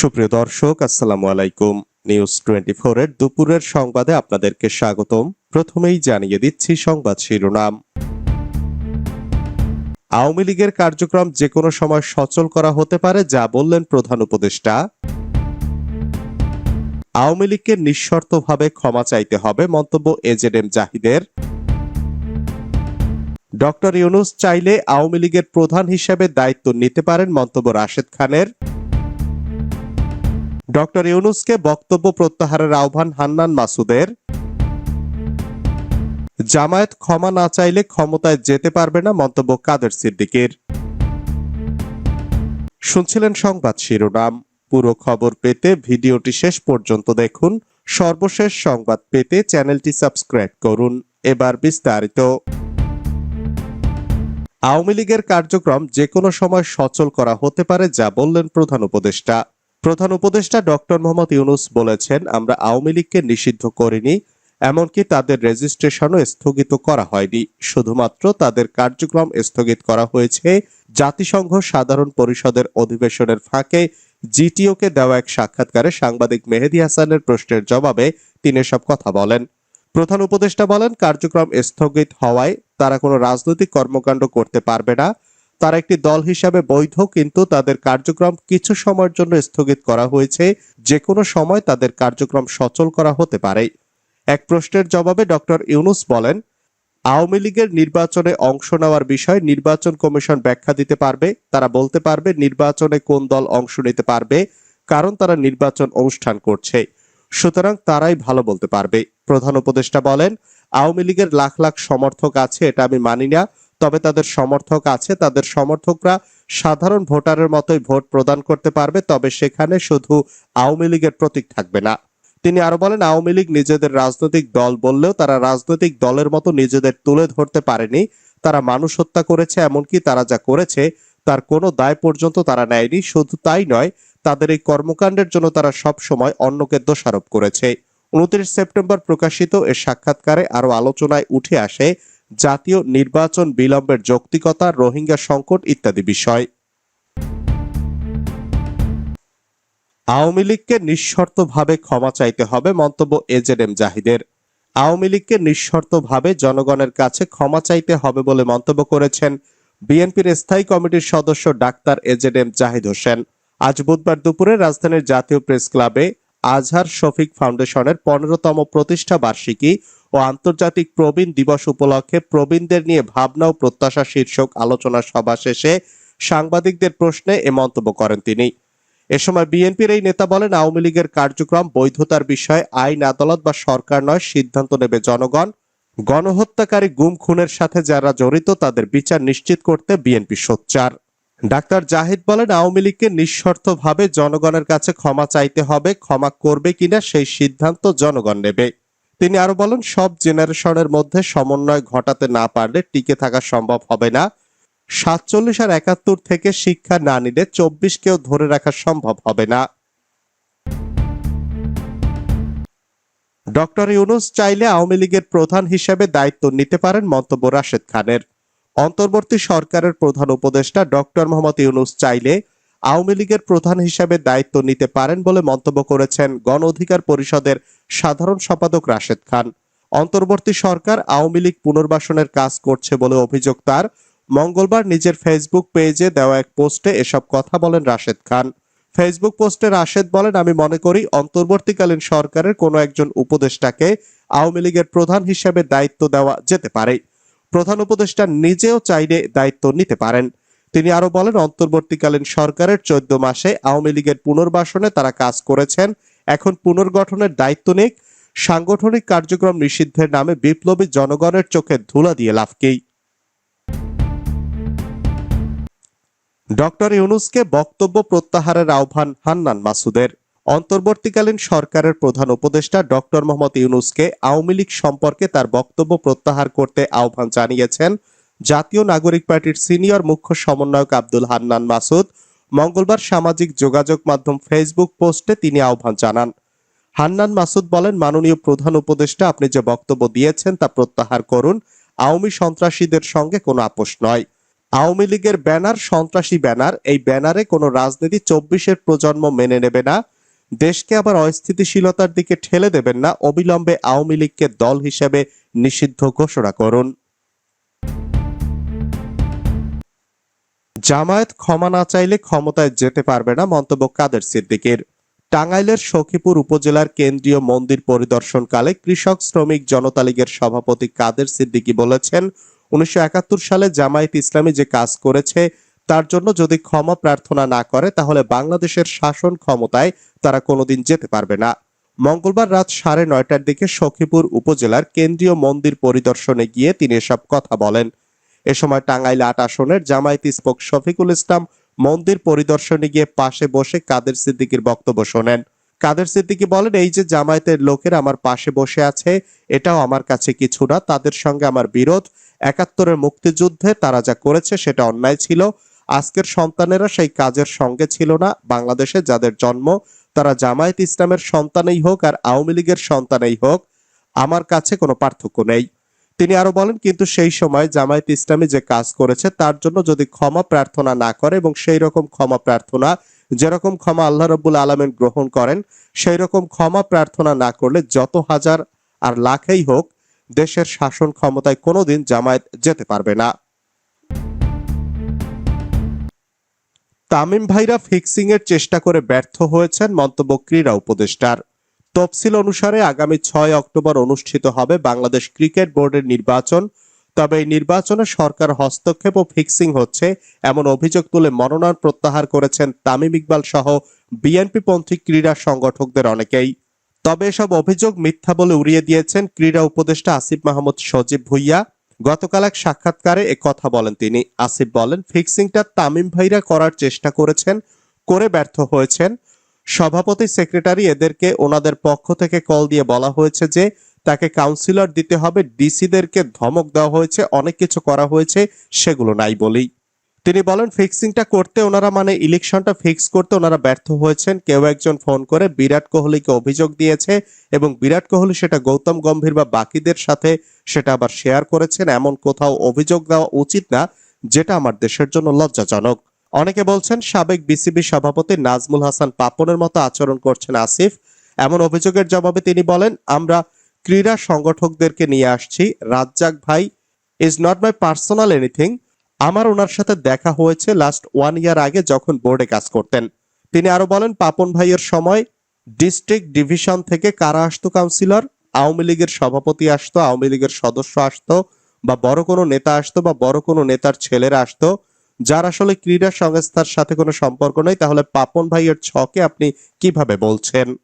সুপ্রিয় দর্শক, আসসালামু আলাইকুম। নিউজ টোয়েন্টি এর দুপুরের সংবাদে আপনাদেরকে স্বাগতম। প্রথমেই জানিয়ে দিচ্ছি সংবাদ শিরোনাম। আওয়ামী লীগের কার্যক্রম যে কোনো সময় সচল করা হতে পারে, যা বললেন প্রধান উপদেষ্টা। আওয়ামী লীগকে নিঃশর্তভাবে ক্ষমা চাইতে হবে, মন্তব্য এজেডএম জাহিদের। ডক্টর ইউনুস চাইলে আওয়ামী লীগের প্রধান হিসেবে দায়িত্ব নিতে পারেন মন্তব্য রাশেদ খানের। ডক্টর ইউনুসকে বক্তব্য প্রত্যাহারের আহ্বান হান্নান মাসুদের। জামায়াত ক্ষমা না চাইলে ক্ষমতায় যেতে পারবে না মন্তব্য কাদের সিদ্দিকের। শুনছিলেন সংবাদ শিরোনাম। পুরো খবর পেতে ভিডিওটি শেষ পর্যন্ত দেখুন। সর্বশেষ সংবাদ পেতে চ্যানেলটি সাবস্ক্রাইব করুন। এবার বিস্তারিত। আওয়ামী লীগের কার্যক্রম যে কোনো সময় সচল করা হতে পারে, যা বললেন প্রধান উপদেষ্টা। প্রধান উপদেষ্টা ডক্টর মোহাম্মদ ইউনুস বলেছেন, আমরা আওয়ামী লীগকে নিষিদ্ধ করিনি, এমনকি তাদের রেজিস্ট্রেশনও স্থগিত করা হয়নি। শুধুমাত্র তাদের কার্যক্রম স্থগিত করা হয়েছে। জাতিসংঘ সাধারণ পরিষদের অধিবেশনের ফাঁকে জিটিওকে দেওয়া এক সাক্ষাৎকারে সাংবাদিক মেহেদি হাসানের প্রশ্নের জবাবে তিনি সব কথা বলেন। প্রধান উপদেষ্টা বলেন, কার্যক্রম স্থগিত হওয়ায় তারা কোনো রাজনৈতিক কর্মকাণ্ড করতে পারবে না। তারা একটি দল হিসাবে বৈধ, কিন্তু তাদের কার্যক্রম কিছু সময়ের জন্য স্থগিত করা হয়েছে। যে কোনো সময় তাদের কার্যক্রম সচল করা হতে পারে। এক প্রশ্নের জবাবে ডক্টর ইউনুস বলেন, আওয়ামী লীগের নির্বাচনে অংশ নেওয়ার বিষয়ে নির্বাচন কমিশন ব্যাখ্যা দিতে পারবে। তারা বলতে পারবে নির্বাচনে কোন দল অংশ নিতে পারবে, কারণ তারা নির্বাচন অনুষ্ঠান করছে। সুতরাং তারাই ভালো বলতে পারবে। প্রধান উপদেষ্টা বলেন, আওয়ামী লীগের লাখ লাখ সমর্থক আছে, এটা আমি মানি না। তবে তাদের সমর্থক আছে। তাদের সমর্থকরা সাধারণ ভোটারের মতোই ভোট প্রদান করতে পারবে, তবে সেখানে শুধু আওয়ামী লীগের প্রতীক থাকবে না। তিনি আরও বলেন, আওয়ামী লীগ নিজেদের রাজনৈতিক দল বললেও তারা রাজনৈতিক দলের মতো নিজেদের তুলে ধরতে পারেনি। তারা মানুষ হত্যা করেছে, এমনকি তারা যা করেছে তার কোনো দায় পর্যন্ত তারা নেয়নি। শুধু তাই নয়, তাদের এই কর্মকাণ্ডের জন্য তারা সব সময় অন্যকে দোষারোপ করেছে। উনত্রিশ সেপ্টেম্বর প্রকাশিত এ সাক্ষাৎকারে আরও আলোচনায় উঠে আসে জাতীয় নির্বাচন বিলম্বের যৌক্তিকতা, রোহিঙ্গা সংকট ইত্যাদি বিষয়। আওয়ামী লীগকে নিঃশর্তভাবে ক্ষমা চাইতে হবে মন্তব্য এজেড এম জাহিদের। আওয়ামী লীগকে নিঃশর্তভাবে জনগণের কাছে ক্ষমা চাইতে হবে বলে মন্তব্য করেছেন বিএনপির স্থায়ী কমিটির সদস্য doctor A Z M Zahid Hossain. আজ বুধবার দুপুরে রাজধানীর জাতীয় প্রেস ক্লাবে আজহার শফিক ফাউন্ডেশনের পনেরোতম প্রতিষ্ঠা বার্ষিকী ও আন্তর্জাতিক প্রবীণ দিবস উপলক্ষে প্রবীণদের নিয়ে ভাবনা ও প্রত্যাশা শীর্ষক আলোচনা সভা শেষে সাংবাদিকদের প্রশ্নে এ মন্তব্য করেন তিনি। এ সময় বিএনপির এই নেতা বলেন, আওয়ামী লীগের কার্যক্রম বৈধতার বিষয়ে, আইন আদালত বা সরকার নয়, সিদ্ধান্ত নেবে জনগণ। গণহত্যাকারী গুম খুনের সাথে যারা জড়িত, তাদের বিচার নিশ্চিত করতে বিএনপি সোচ্চার। ডাক্তার জাহিদ বলেন, আওয়ামী লীগকে নিঃশর্তভাবে জনগণের কাছে ক্ষমা চাইতে হবে, ক্ষমা করবে কিনা সেই সিদ্ধান্ত জনগণ নেবে। তিনি আরও বলেন, সব জেনারেশনের মধ্যে সমন্বয় ঘটাতে না পারলে টিকে থাকা সম্ভব হবে না। সাতচল্লিশ আর একাত্তর থেকে শিক্ষা না নিলে চব্বিশ চব্বিশকেও ধরে রাখা সম্ভব হবে না। ডক্টর ইউনুস চাইলে আওয়ামী লীগের প্রধান হিসেবে দায়িত্ব নিতে পারেন মন্তব্য রাশেদ খানের। অন্তর্বর্তী সরকারের প্রধান উপদেষ্টা ডক্টর মোহাম্মদ ইউনুস চাইলে আওয়ামী লীগের প্রধান হিসেবে দায়িত্ব নিতে পারেন বলে মন্তব্য করেছেন গণ অধিকার পরিষদের সাধারণ সম্পাদক রাশেদ খান। অন্তর্বর্তী সরকার আওয়ামী লীগ পুনর্বাসনের কাজ করছে বলে অভিযোগ তার। মঙ্গলবার নিজের ফেসবুক পেজে দেওয়া এক পোস্টে এসব কথা বলেন রাশেদ খান। ফেসবুক পোস্টে রাশেদ বলেন, আমি মনে করি অন্তর্বর্তীকালীন সরকারের কোনো একজন উপদেষ্টাকে আওয়ামী লীগের প্রধান হিসেবে দায়িত্ব দেওয়া যেতে পারে। প্রধান উপদেষ্টা নিজেও চাইলে দায়িত্ব নিতে পারেন। তিনি আরও বলেন, অন্তর্বর্তীকালীন সরকারের চোদ্দ মাসে আওয়ামী লীগের পুনর্বাসনে তারা কাজ করেছেন। এখন পুনর্গঠনের দায়িত্ব নিক। সাংগঠনিক কার্যক্রম নিষিদ্ধের নামে বিপ্লবী জনগণের চোখে ধুলা দিয়ে লাভকেই ডক্টর ইউনুসকে বক্তব্য প্রত্যাহারের আহ্বান হান্নান মাসুদের। অন্তর্বর্তীকালীন সরকারের প্রধান উপদেষ্টা ডক্টর মোহাম্মদ ইউনুসকে আওয়ামী লীগ সম্পর্কে তার বক্তব্য প্রত্যাহার করতে আহ্বান জানিয়েছেন জাতীয় নাগরিক পার্টির সিনিয়র মুখ্য সমন্বয়ক আব্দুল হান্নান মাসুদ। মঙ্গলবার সামাজিক যোগাযোগ মাধ্যম ফেসবুক পোস্টে তিনি আহ্বান জানান। হান্নান মাসুদ বলেন, মাননীয় প্রধান উপদেষ্টা, আপনি যে বক্তব্য দিয়েছেন তা প্রত্যাহার করুন। আওয়ামী সন্ত্রাসীদের সঙ্গে কোনো আপোষ নয়। আওয়ামী লীগের ব্যানার সন্ত্রাসী ব্যানার। এই ব্যানারে কোনো রাজনীতি চব্বিশের প্রজন্ম মেনে নেবে না। দেশকে আবার অস্থিতিশীলতার দিকে ঠেলে দেবেন না, অবিলম্বে আওয়ামী লীগকে দল হিসেবে নিষিদ্ধ ঘোষণা করুন। জামায়াত ক্ষমা না চাইলে ক্ষমতায় যেতে পারবে না মন্তব্য কাদের সিদ্দিকের। টাঙ্গাইলের সখীপুর উপজেলার কেন্দ্রীয় মন্দির পরিদর্শনকালে কৃষক শ্রমিক জনতা লীগের সভাপতি কাদের সিদ্দিকী বলেছেন, উনিশশো একাত্তর সালে জামায়াত ইসলামী যে কাজ করেছে তার জন্য যদি ক্ষমা প্রার্থনা না করে, তাহলে বাংলাদেশের শাসন ক্ষমতায় তারা কোনোদিন যেতে পারবে না। মঙ্গলবার রাত সাড়ে নয়টার দিকে সখীপুর উপজেলার কেন্দ্রীয় মন্দির পরিদর্শনে গিয়ে তিনি এসব কথা বলেন। এ সময় টাঙ্গাইল আট আসনের জামায়াত স্পোক শফিকুল ইসলাম মন্দির পরিদর্শনে গিয়ে পাশে বসে কাদের সিদ্দিকির বক্তব্য শোনেন। কাদের সিদ্দিকী বলেন, এই যে জামায়াতের লোকের আমার পাশে বসে আছে, এটাও আমার কাছে কিছু না। তাদের সঙ্গে আমার বিরোধ। একাত্তরের মুক্তিযুদ্ধে তারা যা করেছে সেটা অন্যায় ছিল। আজকের সন্তানেরা সেই কাজের সঙ্গে ছিল না। বাংলাদেশে যাদের জন্ম, তারা জামায়াত ইসলামের সন্তানেই হোক আর আওয়ামী লীগের সন্তানেই হোক, আমার কাছে কোনো পার্থক্য নেই। তিনি আরও বলেন, কিন্তু সেই সময় জামায়াত ইসলামী যে কাজ করেছে, তার জন্য যদি ক্ষমা প্রার্থনা না করে এবং সেই রকম ক্ষমা প্রার্থনা যেরকম ক্ষমা আল্লাহ রব্বুল আলমেন গ্রহণ করেন, সেই রকম ক্ষমা প্রার্থনা না করলে যত হাজার আর লাখেই হোক, দেশের শাসন ক্ষমতায় কোনোদিন জামায়াত যেতে পারবে না। তামিম ভাইরা ফিক্সিং এর চেষ্টা করে ব্যর্থ হয়েছেন মন্তব্য ক্রীড়া উপদেষ্টার। তফসিল অনুসারে আগামী ছয় অক্টোবর অনুষ্ঠিত হবে বাংলাদেশ ক্রিকেট বোর্ডের নির্বাচন। তবে এই নির্বাচনে সরকার হস্তক্ষেপ ও ফিক্সিং হচ্ছে, এমন অভিযোগ তুলে মনোনয়ন প্রত্যাহার করেছেন তামিম ইকবাল সহ বিএনপি পন্থী ক্রীড়া সংগঠকদের অনেকেই। তবে এসব অভিযোগ মিথ্যা বলে উড়িয়ে দিয়েছেন ক্রীড়া উপদেষ্টা আসিফ মাহমুদ সজীব ভুইয়া। গতকাল এক সাক্ষাৎকারে কথা বলেন তিনি। আসিফ বলেন, ফিক্সিংটা তামিম ভাইরা করার চেষ্টা করেছেন, করে ব্যর্থ হয়েছেন। সভাপতি, সেক্রেটারি এদেরকে ওনাদের পক্ষ থেকে কল দিয়ে বলা হয়েছে যে, তাকে কাউন্সিলর দিতে হবে, ডিসিদেরকে ধমক দেওয়া হয়েছে, অনেক কিছু করা হয়েছে, সেগুলো নাই বলেই। তিনি বলেন ফিক্সিংটা করতে ওনারা মানে ইলেকশনটা ফিক্স করতে ওনারা ব্যর্থ হয়েছেন। কেউ একজন ফোন করে বিরাট কোহলিকে অভিযোগ দিয়েছে এবং বিরাট কোহলি সেটা গৌতম গম্ভীর বা বাকিদের সাথে সেটা আবার শেয়ার করেছেন। এমন কোথাও অভিযোগ দেওয়া উচিত না, যেটা আমার দেশের জন্য লজ্জাজনক। অনেকে বলছেন, সাবেক বিসিবি সভাপতি নাজমুল হাসান পাপনের মতো আচরণ করছেন আসিফ। এমন অভিযোগের জবাবে তিনি বলেন, আমরা ক্রীড়া সংগঠকদেরকে নিয়ে আসছি। রাজ্জাক ভাই is not my personal anything আমার ওনার সাথে দেখা হয়েছে লাস্ট ওয়ান ইয়ার আগে যখন বোর্ডে কাজ করতেন। তিনি আরও বলেন, পাপন ভাইয়ের সময় ডিস্ট্রিক্ট ডিভিশন থেকে কারা আসতো কাউন্সিলর আওয়ামী লীগের সভাপতি আসতো, আওয়ামী লীগের সদস্য আসতো, বা বড় কোনো নেতা আসতো, বা বড় কোনো নেতার ছেলেরা আসতো, যার আসলে ক্রীড়া সংস্থার সাথে কোনো সম্পর্ক নেই, তাহলে পাপন ভাইয়ের ছকে আপনি কীভাবে বলছেন?